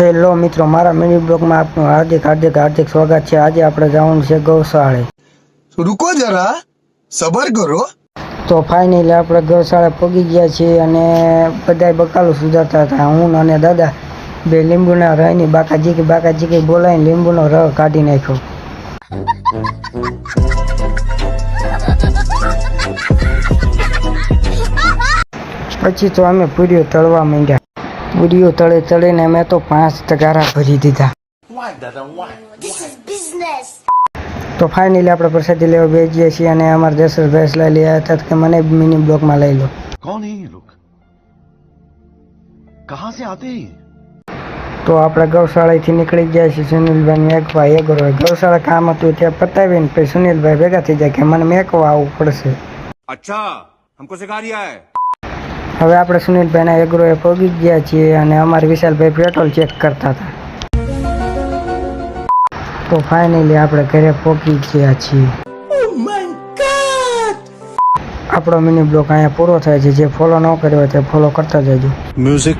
Hello મિત્રો મારા mini બ્લોગમાં આપનું હાર્દિક હાર્દિક હાર્દિક સ્વાગત છે. આજે આપણે જવાનું છે ગૌશાળે. રૂકો જરા સબર કરો. તો ફાઇનલી આપણે ગૌશાળા પગી ગયા છીએ અને બધાય બકાલો સુધારતા હતા. હું અને દાદા બે લીંબુના રહીની બાકાજી કે બાકાજી કે બોલાવીને લીંબુનો રહ કાઢી નાખ્યો. પછી તો અમે પૂર્યો તળવા માંડ્યા. ઉડીઓ તળે તળીને મેં તો પાંચ તગારા ભરી દીધા. તો ફાઇનલી આપણે પ્રસાદી લેવા બેસીએ છીએ અને અમારા દશરથ ભેંસ લઈ લીધા હતા કે મને મિનિ બ્લોકમાં લઈ લો. લોક કહા સે આતે તો આપણે ગૌશાળાથી નીકળી ગયા છીએ સુનિલભાઈ મેઘભાઈ એગરો. ગૌશાળા કામ હતું ત્યાં પતાવીને પછી સુનિલભાઈ ભેગા થઈ જાય કે મને મેકવા આવવું પડશે. અચ્છા હમકો સિખા રહ્યા હૈ હવે આપણે સુનિલભાઈના એગ્રોએ પોગી ગયા છીએ અને અમારે વિશાલભાઈ પેટ્રોલ ચેક કરતા હતા. તો ફાઇનલી આપણે ઘરે પહોંચી ગયા છીએ. આપણો મિની બ્લોક અહીંયા પૂરો થાય છે. જે ફોલો ન કર્યો હોય તે ફોલો કરતા જજો. મ્યુઝિક